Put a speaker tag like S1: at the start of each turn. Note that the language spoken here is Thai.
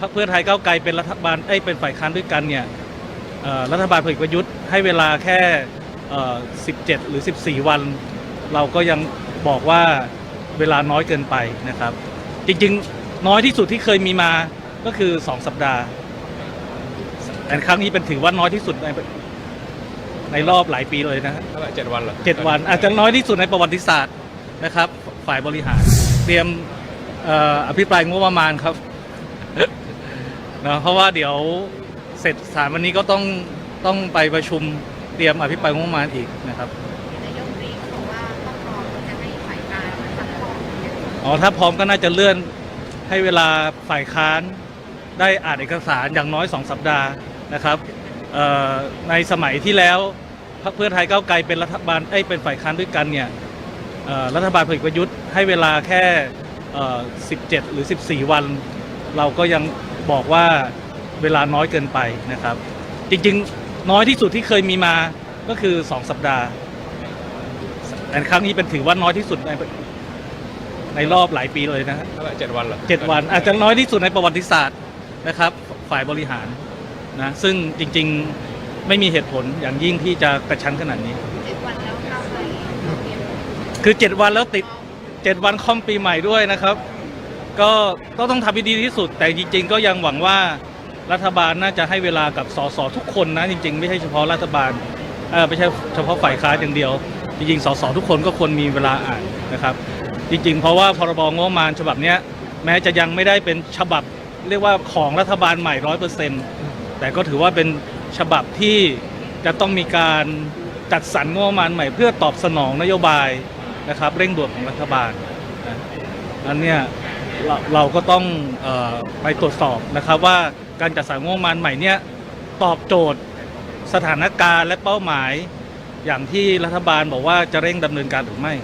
S1: พรรคเพื่อไทยก้าวไกลเป็นรัฐบาลเอ้ยเป็นฝ่ายค้านด้วยกันเนี่ยเอ่อรัฐบาลพลเอกประยุทธ์ให้เวลาแค่เอ่อ17 หรือ 14 วัน เราก็ยังบอกว่าเวลาน้อยเกินไปนะครับ จริงๆน้อยที่สุดที่เคยมีมาก็คือ 2 สัปดาห์ แต่ครั้งนี้เป็นถือว่าน้อยที่สุดในในรอบหลายปีเลยนะฮะ
S2: เท่าไหร่เจ็ดวันเหรอ
S1: เจ็ดวัน อาจจะน้อยที่สุดในประวัติศาสตร์นะครับ ฝ่ายบริหาร เตรียมเอ่ออภิปรายงบประมาณครับ นะเพราะว่าเดี๋ยวเสร็จสารวันนี้ก็ต้องต้องไปประชุมเตรียมอภิปรายงบประมาณอีกนะครับ
S3: นายกรีก็บอกว่าต้องรอจะให้ฝ่ายการมาซักฟอกเนี่ย
S1: อ๋อถ้าพร้อมก็น่าจะเลื่อนให้เวลาฝ่ายค้านได้อ่านเอกสารอย่างน้อย 2 สัปดาห์นะครับเอ่อในสมัยที่แล้วพรรคเพื่อไทยก้าวไกลเป็นรัฐบาลเอ้ยเป็นฝ่ายค้านด้วยกันเนี่ยเอ่อรัฐบาลพลเอกประยุทธ์ให้เวลาแค่เอ่อ17 หรือ 14 วัน เราก็ยัง บอกว่าเวลาน้อยเกินไปนะครับ จริงๆน้อยที่สุดที่เคยมีมาก็คือ 2 สัปดาห์แต่ครั้งนี้เป็นถือว่าน้อยที่สุดในในรอบหลายปีเลยนะฮะ
S2: เท่าไหร่เจ็ดวันเหรอ
S1: เจ็ดวัน อาจจะน้อยที่สุดในประวัติศาสตร์นะครับ ฝ่ายบริหารนะซึ่งจริงๆไม่มีเหตุผลอย่างยิ่งที่จะกระชั้นขนาดนี้
S3: เจ็ดวันแล้วก้าวไกลเตรียม
S1: คือ 7 วันแล้วติด 7 วันค่อมปีใหม่ด้วยนะครับ ก็ก็ต้องทำให้ดีที่สุด แต่จริง ๆ ก็ยังหวังว่ารัฐบาลน่าจะให้เวลากับสสทุกคนนะจริง ๆ ไม่ใช่เฉพาะรัฐบาลเออไม่ใช่เฉพาะฝ่ายค้านอย่างเดียว จริงๆสสทุกคนก็ควรมีเวลาอ่านนะครับ จริง ๆ เพราะว่าพรบงบประมาณฉบับเนี้ยแม้จะยังไม่ได้เป็นฉบับเรียกว่าของรัฐบาลใหม่ร้อยเปอร์เซ็นต์แต่ก็ถือว่าเป็นฉบับที่จะต้องมีการจัดสรรงบประมาณใหม่เพื่อตอบสนองนโยบายนะครับ เร่งด่วนของรัฐบาลนะอันเนี้ย เราเราก็ต้องเออไปตรวจสอบนะครับว่าการจัดสรรงบประมาณใหม่เนี้ยตอบโจทย์สถานการณ์และเป้าหมาย อย่างที่รัฐบาลบอกว่าจะเร่งดำเนินการหรือไม่